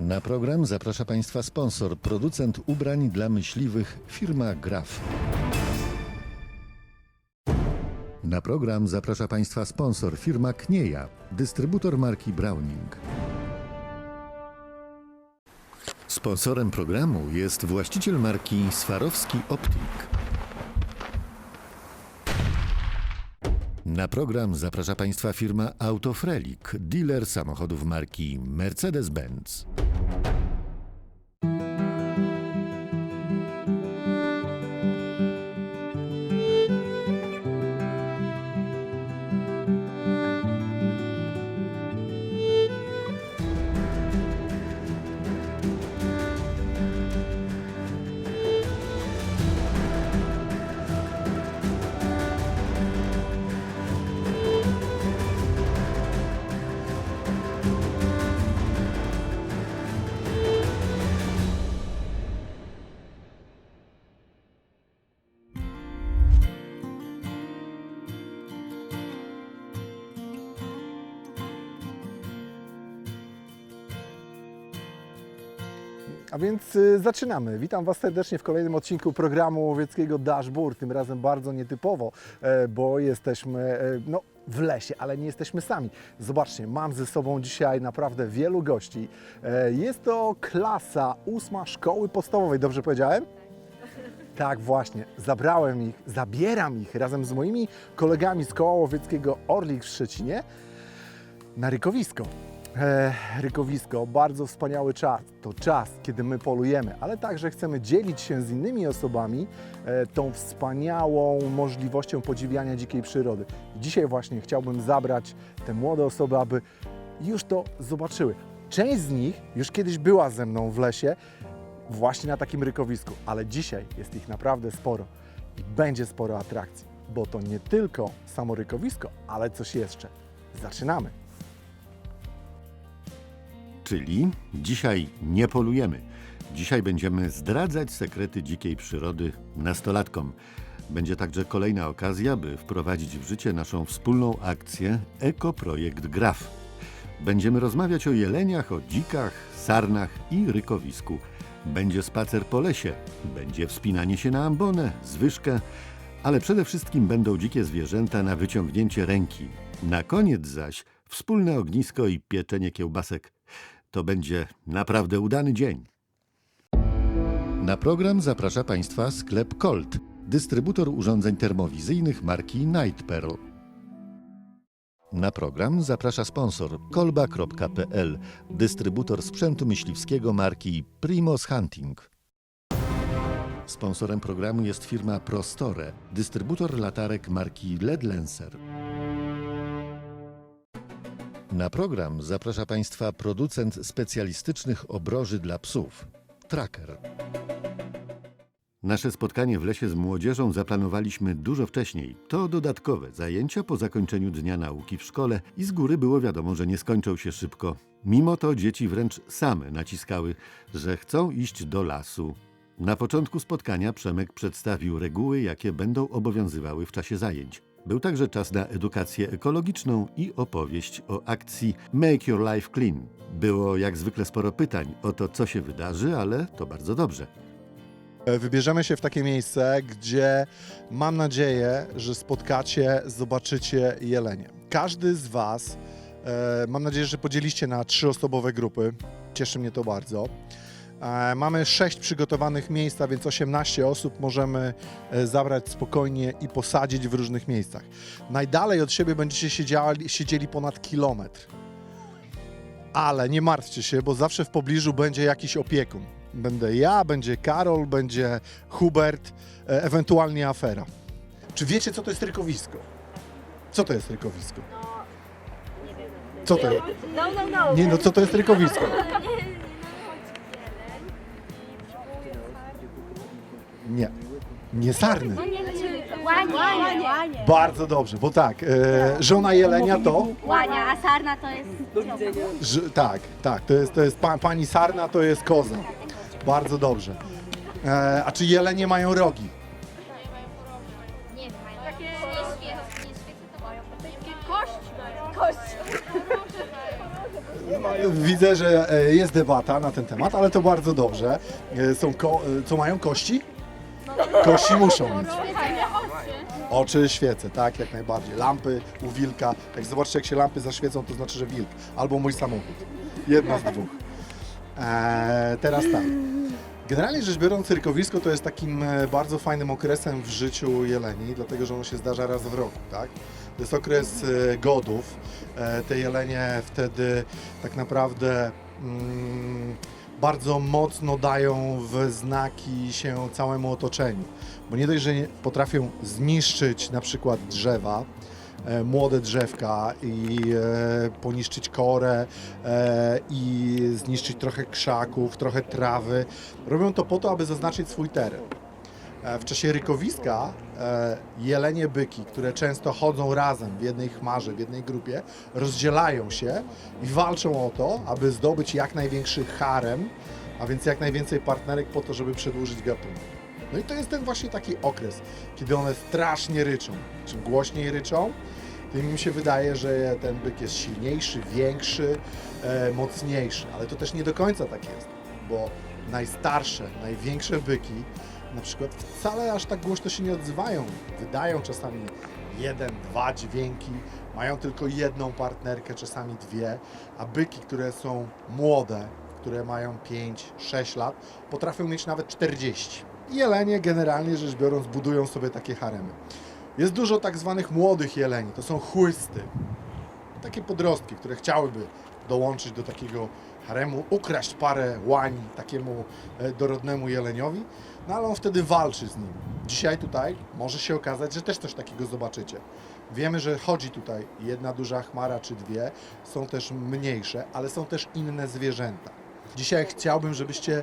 Na program zaprasza Państwa sponsor, producent ubrań dla myśliwych, firma Graf. Na program zaprasza Państwa sponsor, firma Knieja, dystrybutor marki Browning. Sponsorem programu jest właściciel marki Swarowski Optik. Na program zaprasza Państwa firma Autofrelik, dealer samochodów marki Mercedes-Benz. Więc y, zaczynamy. Witam Was serdecznie w kolejnym odcinku programu łowieckiego Dashboard. Tym razem bardzo nietypowo, e, bo jesteśmy e, no, w lesie, ale nie jesteśmy sami. Zobaczcie, mam ze sobą dzisiaj naprawdę wielu gości. E, Jest to klasa ósma szkoły podstawowej, dobrze powiedziałem? Tak, właśnie. Zabrałem ich, zabieram ich razem z moimi kolegami z koła łowieckiego Orlik w Szczecinie na rykowisko. E, rykowisko, bardzo wspaniały czas. To czas, kiedy my polujemy, ale także chcemy dzielić się z innymi osobami e, tą wspaniałą możliwością podziwiania dzikiej przyrody. Dzisiaj właśnie chciałbym zabrać te młode osoby, aby już to zobaczyły. Część z nich już kiedyś była ze mną w lesie, właśnie na takim rykowisku, ale dzisiaj jest ich naprawdę sporo i będzie sporo atrakcji, bo to nie tylko samo rykowisko, ale coś jeszcze. Zaczynamy! Czyli dzisiaj nie polujemy. Dzisiaj będziemy zdradzać sekrety dzikiej przyrody nastolatkom. Będzie także kolejna okazja, by wprowadzić w życie naszą wspólną akcję Ekoprojekt Graf. Będziemy rozmawiać o jeleniach, o dzikach, sarnach i rykowisku. Będzie spacer po lesie, będzie wspinanie się na ambonę, zwyżkę, ale przede wszystkim będą dzikie zwierzęta na wyciągnięcie ręki. Na koniec zaś wspólne ognisko i pieczenie kiełbasek. To będzie naprawdę udany dzień. Na program zaprasza Państwa sklep Colt, dystrybutor urządzeń termowizyjnych marki Night Pearl. Na program zaprasza sponsor kolba.pl, dystrybutor sprzętu myśliwskiego marki Primos Hunting. Sponsorem programu jest firma Prostore, dystrybutor latarek marki LED Lancer. Na program zaprasza Państwa producent specjalistycznych obroży dla psów Tracker. Nasze spotkanie w lesie z młodzieżą zaplanowaliśmy dużo wcześniej. To dodatkowe zajęcia po zakończeniu dnia nauki w szkole i z góry było wiadomo, że nie skończą się szybko. Mimo to dzieci wręcz same naciskały, że chcą iść do lasu. Na początku spotkania Przemek przedstawił reguły, jakie będą obowiązywały w czasie zajęć. Był także czas na edukację ekologiczną i opowieść o akcji Make Your Life Clean. Było jak zwykle sporo pytań o to, co się wydarzy, ale to bardzo dobrze. E, Wybierzemy się w takie miejsce, gdzie mam nadzieję, że spotkacie, zobaczycie jelenie. Każdy z Was, e, mam nadzieję, że podzieliście na trzyosobowe grupy. Cieszy mnie to bardzo. E, Mamy sześć przygotowanych miejsc, a więc 18 osób możemy e, zabrać spokojnie i posadzić w różnych miejscach. Najdalej od siebie będziecie siedzieli, siedzieli ponad kilometr. Ale nie martwcie się, bo zawsze w pobliżu będzie jakiś opiekun. Będę ja, będzie Karol, będzie Hubert, e, ewentualnie afera. Czy wiecie, co to jest rykowisko? Co to jest rykowisko? Co to jest? No, no, no. Nie, no co to jest rykowisko? Nie. Nie sarny. Łanie, łanie, łanie. Bardzo dobrze, bo tak, e, żona jelenia to... Łania, a sarna to jest... Ż, tak, tak, to jest, to jest pa, pani sarna, to jest koza. Bardzo dobrze. E, a czy jelenie mają rogi? Widzę, że e, jest debata na ten temat, ale to bardzo dobrze. E, Są ko- e, co mają kości? Kości muszą mieć. Oczy, świece, tak, jak najbardziej. Lampy u wilka. Jak zobaczycie, jak się lampy zaświecą, to znaczy, że wilk. Albo mój samochód. Jedno z dwóch. Eee, teraz tak. Generalnie rzecz biorąc, cyrkowisko to jest takim e, bardzo fajnym okresem w życiu jeleni, dlatego że ono się zdarza raz w roku, tak? To jest okres e, godów. E, Te jelenie wtedy tak naprawdę mm, bardzo mocno dają w znaki się całemu otoczeniu. Bo nie dość, że potrafią zniszczyć na przykład drzewa, e, młode drzewka i e, poniszczyć korę e, i zniszczyć trochę krzaków, trochę trawy. Robią to po to, aby zaznaczyć swój teren. E, W czasie rykowiska e, jelenie byki, które często chodzą razem w jednej chmarze, w jednej grupie, rozdzielają się i walczą o to, aby zdobyć jak największy harem, a więc jak najwięcej partnerek po to, żeby przedłużyć gatunek. No i to jest ten właśnie taki okres, kiedy one strasznie ryczą. Czym głośniej ryczą, tym im się wydaje, że ten byk jest silniejszy, większy, e, mocniejszy. Ale to też nie do końca tak jest, bo najstarsze, największe byki na przykład wcale aż tak głośno się nie odzywają. Wydają czasami jeden, dwa dźwięki, mają tylko jedną partnerkę, czasami dwie, a byki, które są młode, które mają 5-6 lat, potrafią mieć nawet 40. I Jelenie generalnie rzecz biorąc budują sobie takie haremy. Jest dużo tak zwanych młodych jeleni, to są chłysty. Takie podrostki, które chciałyby dołączyć do takiego haremu, ukraść parę łań takiemu e, dorodnemu jeleniowi, no ale on wtedy walczy z nim. Dzisiaj tutaj może się okazać, że też coś takiego zobaczycie. Wiemy, że chodzi tutaj jedna duża chmara czy dwie, są też mniejsze, ale są też inne zwierzęta. Dzisiaj chciałbym, żebyście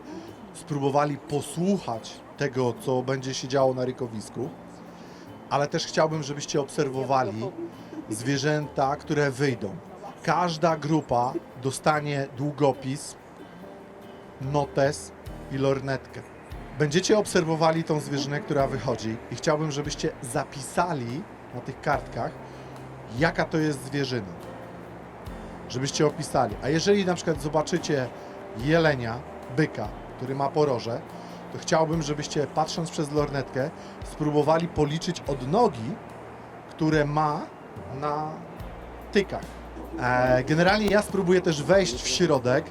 spróbowali posłuchać tego, co będzie się działo na rykowisku, ale też chciałbym, żebyście obserwowali zwierzęta, które wyjdą. Każda grupa dostanie długopis, notes i lornetkę. Będziecie obserwowali tą zwierzynę, która wychodzi i chciałbym, żebyście zapisali na tych kartkach, jaka to jest zwierzyna. Żebyście opisali. A jeżeli na przykład zobaczycie jelenia, byka, który ma poroże, to chciałbym, żebyście patrząc przez lornetkę spróbowali policzyć od nogi, które ma na tykach. E, generalnie ja spróbuję też wejść w środek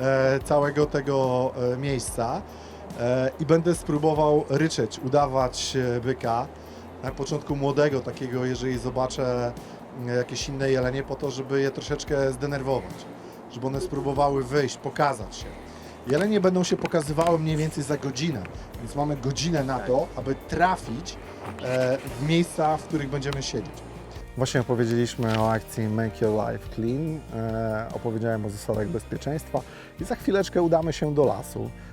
e, całego tego e, miejsca i będę spróbował ryczeć, udawać e, byka. Na początku młodego takiego, jeżeli zobaczę e, jakieś inne jelenie, po to, żeby je troszeczkę zdenerwować. Żeby one spróbowały wyjść, pokazać się. Jelenie będą się pokazywały mniej więcej za godzinę, więc mamy godzinę na to, aby trafić e, w miejsca, w których będziemy siedzieć. Właśnie opowiedzieliśmy o akcji Make Your Life Clean, e, opowiedziałem o zasadach bezpieczeństwa i za chwileczkę udamy się do lasu, e,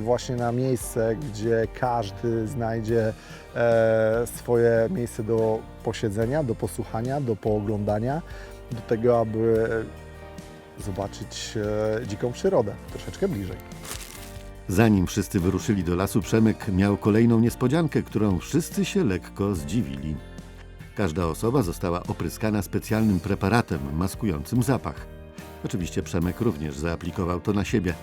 właśnie na miejsce, gdzie każdy znajdzie e, swoje miejsce do posiedzenia, do posłuchania, do pooglądania, do tego, aby zobaczyć e, dziką przyrodę troszeczkę bliżej. Zanim wszyscy wyruszyli do lasu, Przemek miał kolejną niespodziankę, którą wszyscy się lekko zdziwili. Każda osoba została opryskana specjalnym preparatem maskującym zapach. Oczywiście Przemek również zaaplikował to na siebie.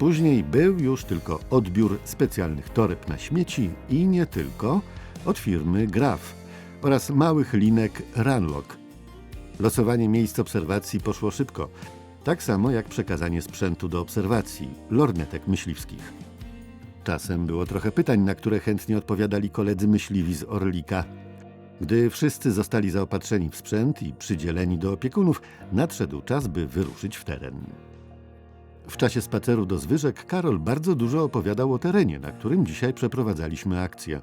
Później był już tylko odbiór specjalnych toreb na śmieci i nie tylko od firmy Graf oraz małych linek Runlock. Losowanie miejsc obserwacji poszło szybko, tak samo jak przekazanie sprzętu do obserwacji, lornetek myśliwskich. Czasem było trochę pytań, na które chętnie odpowiadali koledzy myśliwi z Orlika. Gdy wszyscy zostali zaopatrzeni w sprzęt i przydzieleni do opiekunów, nadszedł czas, by wyruszyć w teren. W czasie spaceru do Zwyżek Karol bardzo dużo opowiadał o terenie, na którym dzisiaj przeprowadzaliśmy akcję.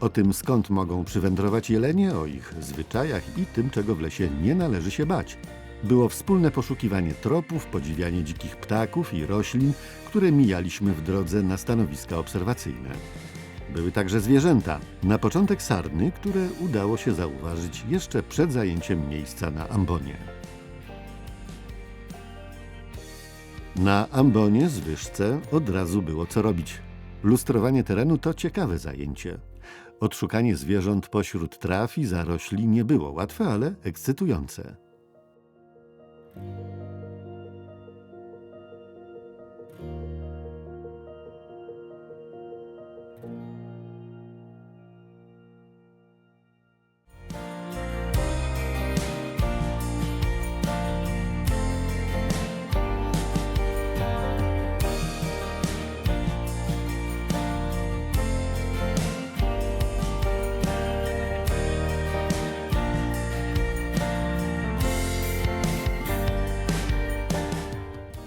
O tym, skąd mogą przywędrować jelenie, o ich zwyczajach i tym, czego w lesie nie należy się bać. Było wspólne poszukiwanie tropów, podziwianie dzikich ptaków i roślin, które mijaliśmy w drodze na stanowiska obserwacyjne. Były także zwierzęta, na początek sarny, które udało się zauważyć jeszcze przed zajęciem miejsca na ambonie. Na ambonie z wyżce od razu było co robić. Lustrowanie terenu to ciekawe zajęcie. Odszukanie zwierząt pośród traw i zarośli nie było łatwe, ale ekscytujące.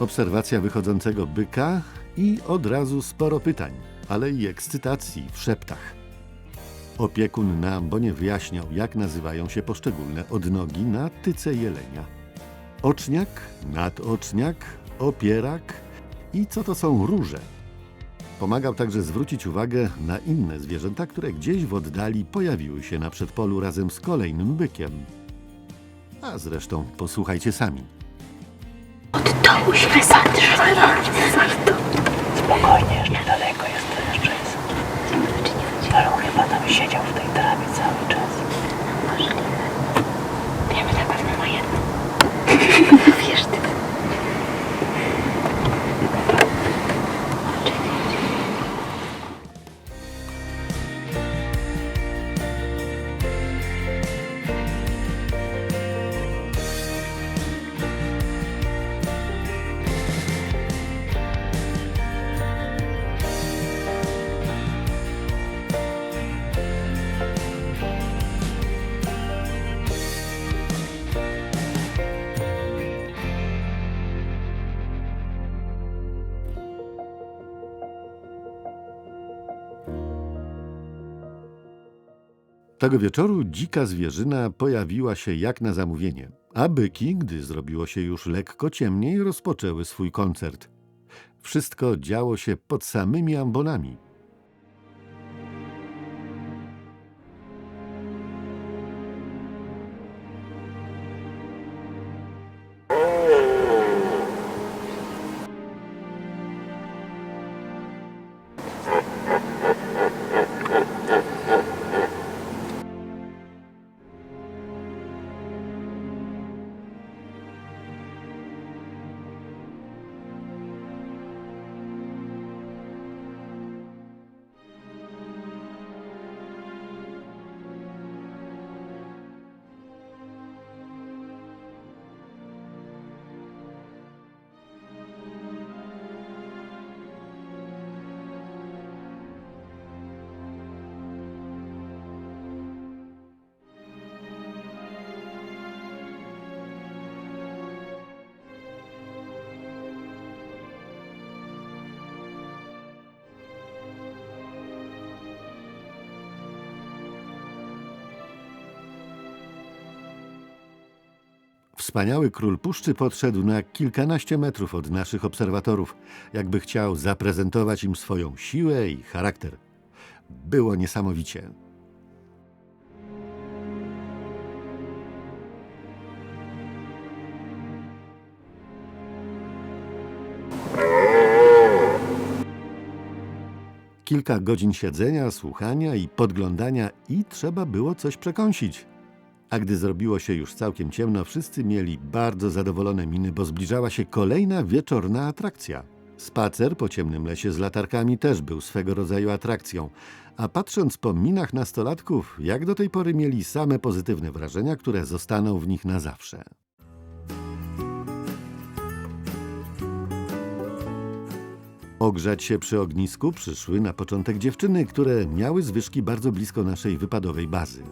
Obserwacja wychodzącego byka i od razu sporo pytań, ale i ekscytacji w szeptach. Opiekun na ambonie wyjaśniał, jak nazywają się poszczególne odnogi na tyce jelenia. Oczniak, nadoczniak, opierak i co to są róże. Pomagał także zwrócić uwagę na inne zwierzęta, które gdzieś w oddali pojawiły się na przedpolu razem z kolejnym bykiem. A zresztą posłuchajcie sami. Dołu się wysadrzy. Spokojnie, jeszcze daleko jest do Leszczyńca. Ale on chyba tam siedział w tej trawie cały czas. Możliwe. Tego wieczoru dzika zwierzyna pojawiła się jak na zamówienie, a byki, gdy zrobiło się już lekko ciemniej, rozpoczęły swój koncert. Wszystko działo się pod samymi ambonami. Wspaniały król puszczy podszedł na kilkanaście metrów od naszych obserwatorów, jakby chciał zaprezentować im swoją siłę i charakter. Było niesamowicie. Kilka godzin siedzenia, słuchania i podglądania i trzeba było coś przekąsić. A gdy zrobiło się już całkiem ciemno, wszyscy mieli bardzo zadowolone miny, bo zbliżała się kolejna wieczorna atrakcja. Spacer po ciemnym lesie z latarkami też był swego rodzaju atrakcją, a patrząc po minach nastolatków, jak do tej pory mieli same pozytywne wrażenia, które zostaną w nich na zawsze. Ogrzać się przy ognisku przyszły na początek dziewczyny, które miały zwyżki bardzo blisko naszej wypadowej bazy.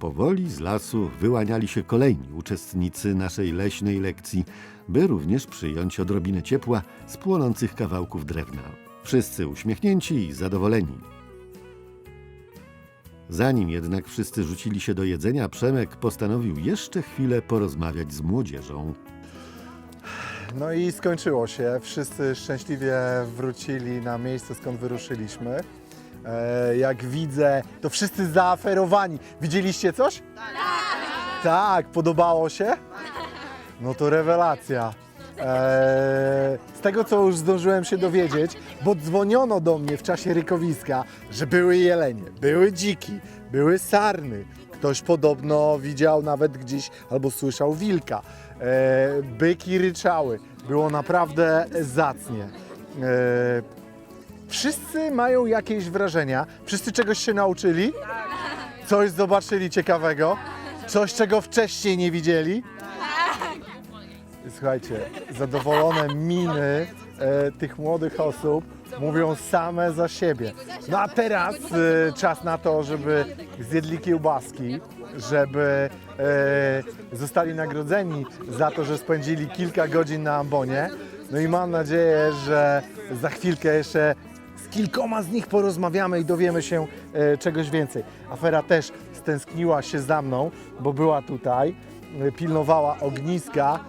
Powoli z lasu wyłaniali się kolejni uczestnicy naszej leśnej lekcji, by również przyjąć odrobinę ciepła z płonących kawałków drewna. Wszyscy uśmiechnięci i zadowoleni. Zanim jednak wszyscy rzucili się do jedzenia, Przemek postanowił jeszcze chwilę porozmawiać z młodzieżą. No i skończyło się. Wszyscy szczęśliwie wrócili na miejsce, skąd wyruszyliśmy. E, jak widzę, to wszyscy zaaferowani. Widzieliście coś? Tak. Tak, podobało się? No to rewelacja. E, z tego, co już zdążyłem się dowiedzieć, bo dzwoniono do mnie w czasie rykowiska, że były jelenie, były dziki, były sarny. Ktoś podobno widział nawet gdzieś albo słyszał wilka. E, byki ryczały. Było naprawdę zacnie. Wszyscy mają jakieś wrażenia. Wszyscy czegoś się nauczyli? Coś zobaczyli ciekawego? Coś, czego wcześniej nie widzieli? Słuchajcie, zadowolone miny e, tych młodych osób mówią same za siebie. No a teraz e, czas na to, żeby zjedli kiełbaski. żeby e, zostali nagrodzeni za to, że spędzili kilka godzin na ambonie. No i mam nadzieję, że za chwilkę jeszcze kilkoma z nich porozmawiamy i dowiemy się e, czegoś więcej. Afera też stęskniła się za mną, bo była tutaj, e, pilnowała ogniska.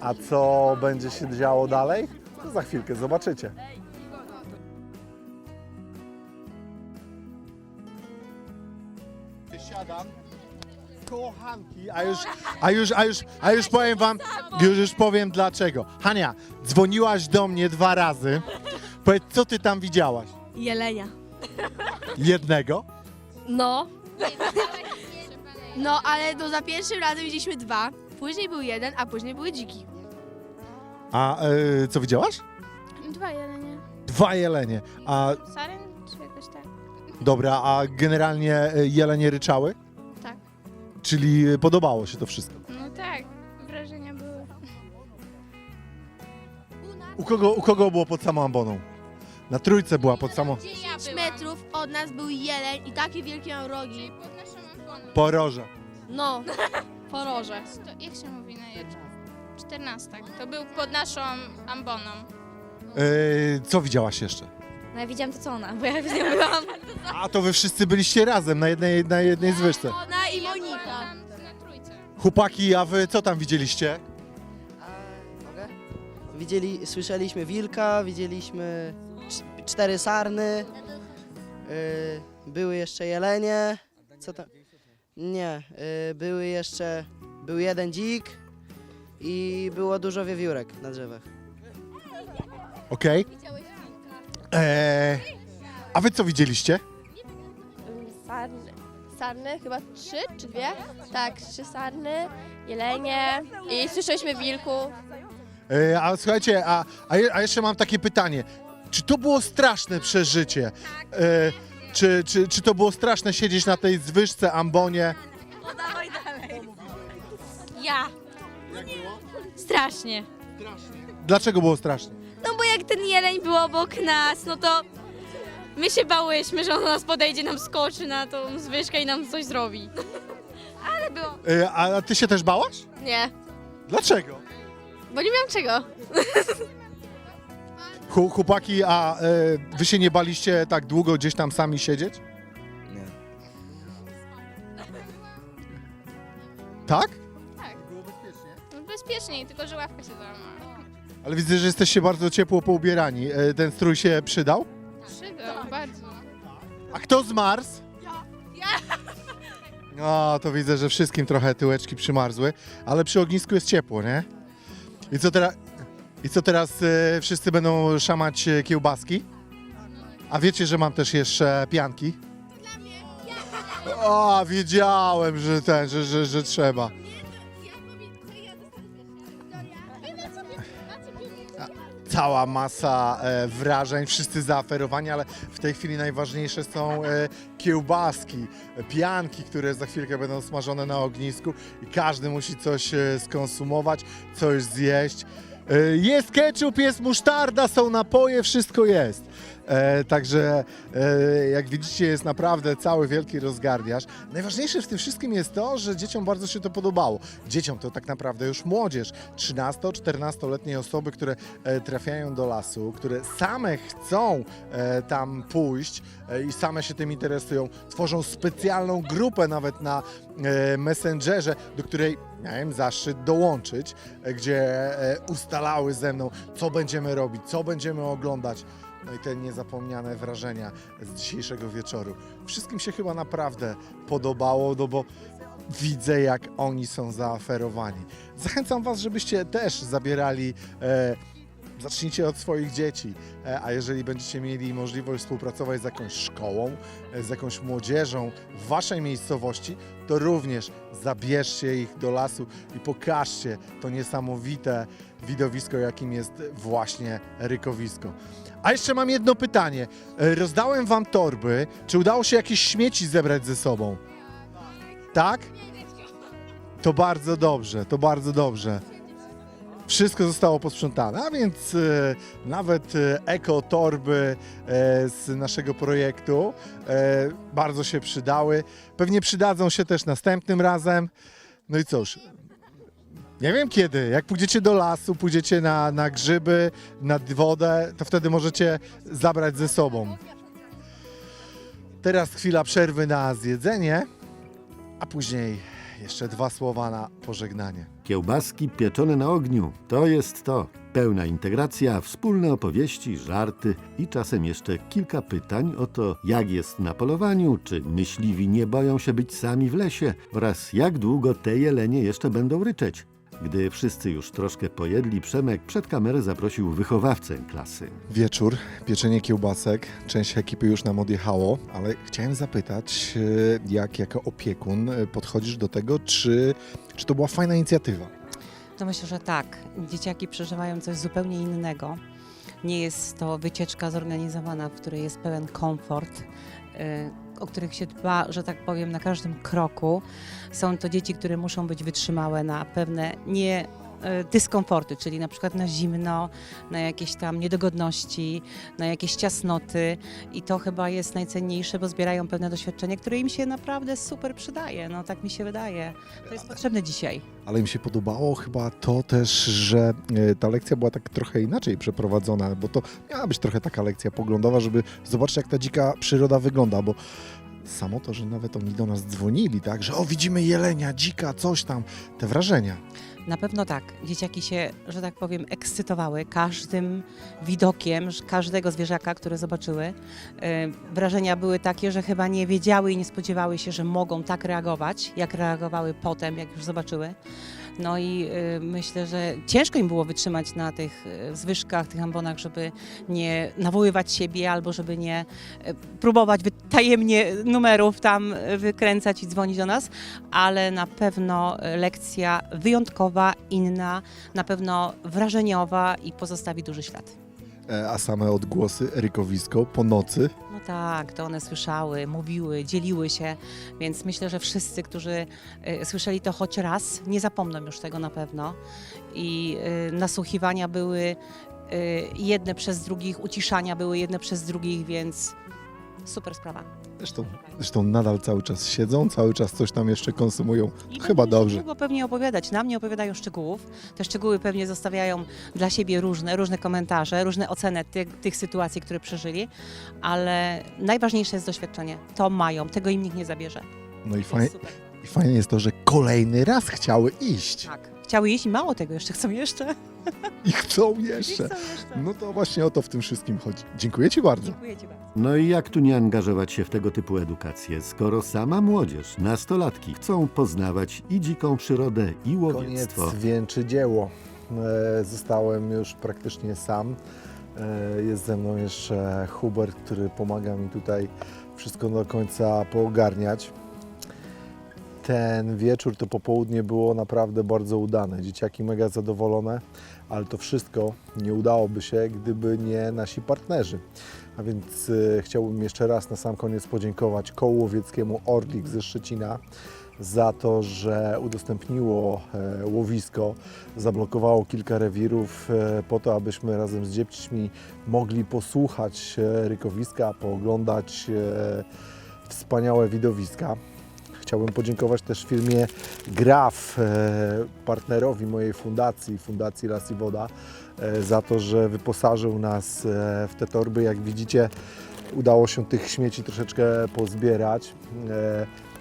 A co będzie się działo dalej? To za chwilkę zobaczycie. Siadam koło Hanki, a już, a już, a już, a już powiem wam, już, już powiem dlaczego. Hania, dzwoniłaś do mnie dwa razy. Powiedz, co ty tam widziałaś? Jelenia. Jednego? No. No, ale no, za pierwszym razem widzieliśmy dwa, później był jeden, a później były dziki. A e, co widziałaś? Dwa jelenie. Dwa jelenie. A Saren czy jakoś tak? dobra, a generalnie e, jelenie ryczały? Tak. Czyli e, podobało się to wszystko. No tak, wrażenia były. U kogo, u kogo było pod samą amboną? Na trójce była pod samą 5 metrów od nas był jeleń i takie wielkie miał rogi. poroże. No, poroże. To, jak się mówi na jedno? Czternastak. To był pod naszą amboną. E, co widziałaś jeszcze? No ja widziałam to co ona, bo ja z nią byłam. A to wy wszyscy byliście razem na jednej, na jednej zwyżce. Ona i Monika. na trójce. Chłopaki, a wy co tam widzieliście? Widzieli, słyszeliśmy wilka, widzieliśmy cztery sarny, y, były jeszcze jelenie, co tam? Nie, y, były jeszcze, był jeden dzik i było dużo wiewiórek na drzewach. Okej. Eee, a wy co widzieliście? Sarny, sarny, chyba trzy czy dwie? Tak, trzy sarny, jelenie i słyszeliśmy wilków. Eee, a słuchajcie, a, a, je, a jeszcze mam takie pytanie. Czy to było straszne przeżycie? Eee, czy, czy, czy to było straszne siedzieć na tej zwyżce, ambonie? Ja. Strasznie. Dlaczego było straszne? No bo jak ten jeleń był obok nas, no to my się bałyśmy, że on do nas podejdzie, nam skoczy na tą zwyżkę i nam coś zrobi. Ale było. A, a ty się też bałaś? Nie, Dlaczego? bo nie miałam czego. Chłopaki, a e, wy się nie baliście tak długo gdzieś tam sami siedzieć? Nie. Tak? No bezpieczniej, tylko że ławka się załamała. Ale widzę, że jesteście bardzo ciepło poubierani. E, ten strój się przydał? Przydał, bardzo. A kto zmarzł? Ja. No, to widzę, że wszystkim trochę tyłeczki przymarzły, ale przy ognisku jest ciepło, nie? I co teraz? I co teraz e, wszyscy będą szamać e, kiełbaski? A wiecie, że mam też jeszcze pianki? O, wiedziałem, że ten, że, że, że trzeba. cała masa e, wrażeń, wszyscy zaaferowani, ale w tej chwili najważniejsze są e, kiełbaski, pianki, które za chwilkę będą smażone na ognisku i każdy musi coś e, skonsumować, coś zjeść. E, jest ketchup, jest musztarda, są napoje, wszystko jest. E, także e, jak widzicie jest naprawdę cały wielki rozgardiaż. Najważniejsze w tym wszystkim jest to, że dzieciom bardzo się to podobało. Dzieciom to tak naprawdę już młodzież, 13-14-letnie osoby, które e, trafiają do lasu, które same chcą e, tam pójść e, i same się tym interesują, tworzą specjalną grupę nawet na e, Messengerze, do której miałem zaszczyt dołączyć, e, gdzie e, ustalały ze mną, co będziemy robić, co będziemy oglądać. No i te niezapomniane wrażenia z dzisiejszego wieczoru. Wszystkim się chyba naprawdę podobało, no bo widzę, jak oni są zaaferowani. Zachęcam Was, żebyście też zabierali. E, Zacznijcie od swoich dzieci, E, a jeżeli będziecie mieli możliwość współpracować z jakąś szkołą, e, z jakąś młodzieżą w Waszej miejscowości, to również zabierzcie ich do lasu i pokażcie to niesamowite widowisko, jakim jest właśnie rykowisko. A jeszcze mam jedno pytanie. E, Rozdałem Wam torby. Czy udało się jakieś śmieci zebrać ze sobą? Tak? To bardzo dobrze, to bardzo dobrze. Wszystko zostało posprzątane, a więc e, nawet e, ekotorby e, z naszego projektu bardzo się przydały. Pewnie przydadzą się też następnym razem. No i cóż, nie wiem kiedy, jak pójdziecie do lasu, pójdziecie na, na grzyby, nad wodę, to wtedy możecie zabrać ze sobą. Teraz chwila przerwy na zjedzenie, a później jeszcze dwa słowa na pożegnanie. Kiełbaski pieczone na ogniu to jest to. Pełna integracja, wspólne opowieści, żarty i czasem jeszcze kilka pytań o to, jak jest na polowaniu, czy myśliwi nie boją się być sami w lesie oraz jak długo te jelenie jeszcze będą ryczeć. Gdy wszyscy już troszkę pojedli, Przemek przed kamerę zaprosił wychowawcę klasy. Wieczór, pieczenie kiełbasek, część ekipy już nam odjechało, ale chciałem zapytać, e, jak jako opiekun e, podchodzisz do tego, czy, czy to była fajna inicjatywa? To myślę, że tak. Dzieciaki przeżywają coś zupełnie innego. Nie jest to wycieczka zorganizowana, w której jest pełen komfort, y, o których się dba, że tak powiem, na każdym kroku. Są to dzieci, które muszą być wytrzymałe na pewne nie dyskomforty, czyli na przykład na zimno, na jakieś tam niedogodności, na jakieś ciasnoty i to chyba jest najcenniejsze, bo zbierają pewne doświadczenie, które im się naprawdę super przydaje, no tak mi się wydaje. To jest potrzebne dzisiaj. Ale mi się podobało chyba to też, że e, ta lekcja była tak trochę inaczej przeprowadzona, bo to miała być trochę taka lekcja poglądowa, żeby zobaczyć jak ta dzika przyroda wygląda, bo samo to, że nawet oni do nas dzwonili, tak, że o widzimy jelenia, dzika, coś tam, te wrażenia. Na pewno tak. Dzieciaki się, że tak powiem, ekscytowały każdym widokiem każdego zwierzaka, które zobaczyły. E, Wrażenia były takie, że chyba nie wiedziały i nie spodziewały się, że mogą tak reagować, jak reagowały potem, jak już zobaczyły. No i y, myślę, że ciężko im było wytrzymać na tych y, zwyżkach, tych ambonach, żeby nie nawoływać siebie albo żeby nie y, próbować tajemnie numerów tam wykręcać i dzwonić do nas, ale na pewno lekcja wyjątkowa, inna, na pewno wrażeniowa i pozostawi duży ślad. E, A same odgłosy, rykowisko po nocy, No tak, to one słyszały, mówiły, dzieliły się, więc myślę, że wszyscy, którzy y, słyszeli to choć raz, nie zapomną już tego na pewno. I y, nasłuchiwania były jedne przez drugich, uciszania były jedne przez drugich, więc super sprawa. Zresztą, zresztą nadal cały czas siedzą, cały czas coś tam jeszcze konsumują, I chyba dobrze. długo pewnie opowiadać. Nam nie opowiadają szczegółów. Te szczegóły pewnie zostawiają dla siebie różne, różne komentarze, różne oceny tych, tych sytuacji, które przeżyli, ale najważniejsze jest doświadczenie. To mają, tego im nikt nie zabierze. No i Jest fajnie, super. i fajnie jest to, że kolejny raz chciały iść Tak. Chciały jeść i mało tego, jeszcze chcą jeszcze. i chcą I jeszcze. chcą jeszcze. No to właśnie o to w tym wszystkim chodzi. Dziękuję Ci bardzo. Dziękuję Ci bardzo. No i jak tu nie angażować się w tego typu edukację, skoro sama młodzież, nastolatki chcą poznawać i dziką przyrodę, i łowiectwo. Koniec wieńczy dzieło. E, Zostałem już praktycznie sam. E, Jest ze mną jeszcze Hubert, który pomaga mi tutaj wszystko do końca poogarniać. Ten wieczór, to popołudnie było naprawdę bardzo udane. Dzieciaki mega zadowolone, ale to wszystko nie udałoby się, gdyby nie nasi partnerzy. A więc e, chciałbym jeszcze raz na sam koniec podziękować kołu Orlik ze Szczecina za to, że udostępniło e, łowisko, zablokowało kilka rewirów e, po to, abyśmy razem z dziećmi mogli posłuchać e, rykowiska, pooglądać wspaniałe widowiska. Chciałbym podziękować też firmie Graf, e, partnerowi mojej fundacji, Fundacji Las i Woda, e, za to, że wyposażył nas e, w te torby. Jak widzicie, udało się tych śmieci troszeczkę pozbierać.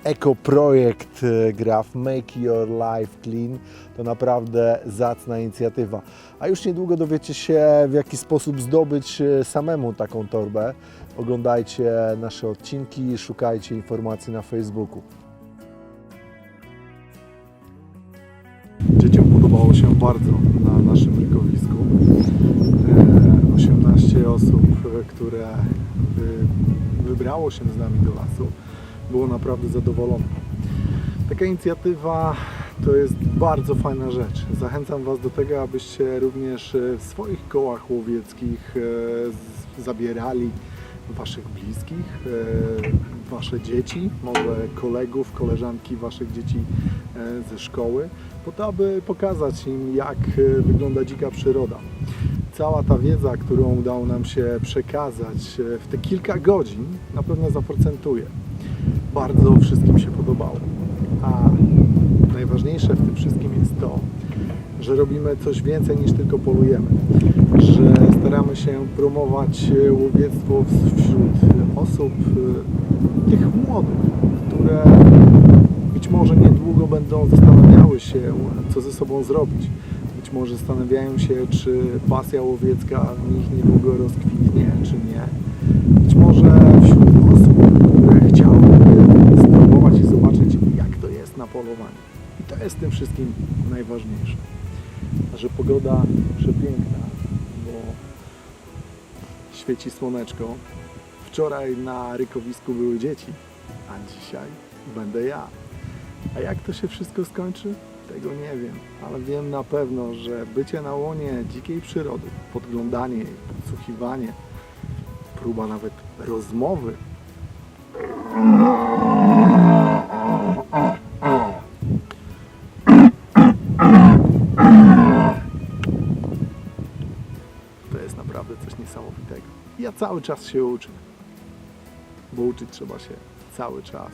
Ekoprojekt Graf Make Your Life Clean to naprawdę zacna inicjatywa. A już niedługo dowiecie się, w jaki sposób zdobyć samemu taką torbę. Oglądajcie nasze odcinki, szukajcie informacji na Facebooku. Podobało się bardzo na naszym rykowisku. E, 18 osób, e, które wy, wybrało się z nami do lasu, było naprawdę zadowolone. Taka inicjatywa to jest bardzo fajna rzecz. Zachęcam Was do tego, abyście również e, w swoich kołach łowieckich e, zabierali Waszych bliskich, e, Wasze dzieci, może kolegów, koleżanki Waszych dzieci e, ze szkoły, po to, aby pokazać im, jak e, wygląda dzika przyroda. Cała ta wiedza, którą udało nam się przekazać w te kilka godzin, na pewno zaprocentuje. Bardzo wszystkim się podobało. A najważniejsze w tym wszystkim jest to, że robimy coś więcej niż tylko polujemy, że staramy się promować e, łowiectwo wśród osób, e, tych młodych, które być może niedługo będą zastanawiały się, co ze sobą zrobić. Być może zastanawiają się, czy pasja łowiecka w nich niedługo rozkwitnie, czy nie. Być może wśród osób, które chciałyby spróbować i zobaczyć, jak to jest na polowaniu. I to jest tym wszystkim najważniejsze. Że pogoda przepiękna, świeci słoneczko. Wczoraj na rykowisku były dzieci, a dzisiaj będę ja. A jak to się wszystko skończy? Tego nie wiem, ale wiem na pewno, że bycie na łonie dzikiej przyrody, podglądanie jej, podsłuchiwanie, próba nawet rozmowy Ja cały czas się uczę, bo uczyć trzeba się cały czas,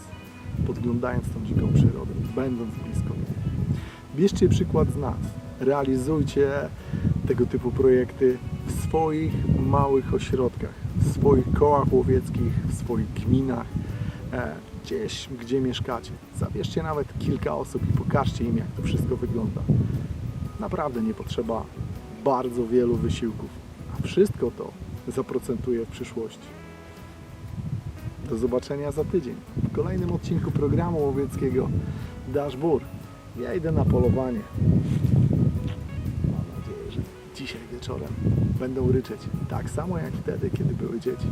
podglądając tą dziką przyrodę, będąc blisko niej. Bierzcie przykład z nas, realizujcie tego typu projekty w swoich małych ośrodkach, w swoich kołach łowieckich, w swoich gminach, e, gdzieś, gdzie mieszkacie. Zabierzcie nawet kilka osób i pokażcie im, jak to wszystko wygląda. Naprawdę nie potrzeba bardzo wielu wysiłków, a wszystko to zaprocentuje w przyszłości. Do zobaczenia za tydzień w kolejnym odcinku programu łowieckiego Dashbur. Ja idę na polowanie. Mam nadzieję, że dzisiaj wieczorem będą ryczeć tak samo jak wtedy, kiedy były dzieci.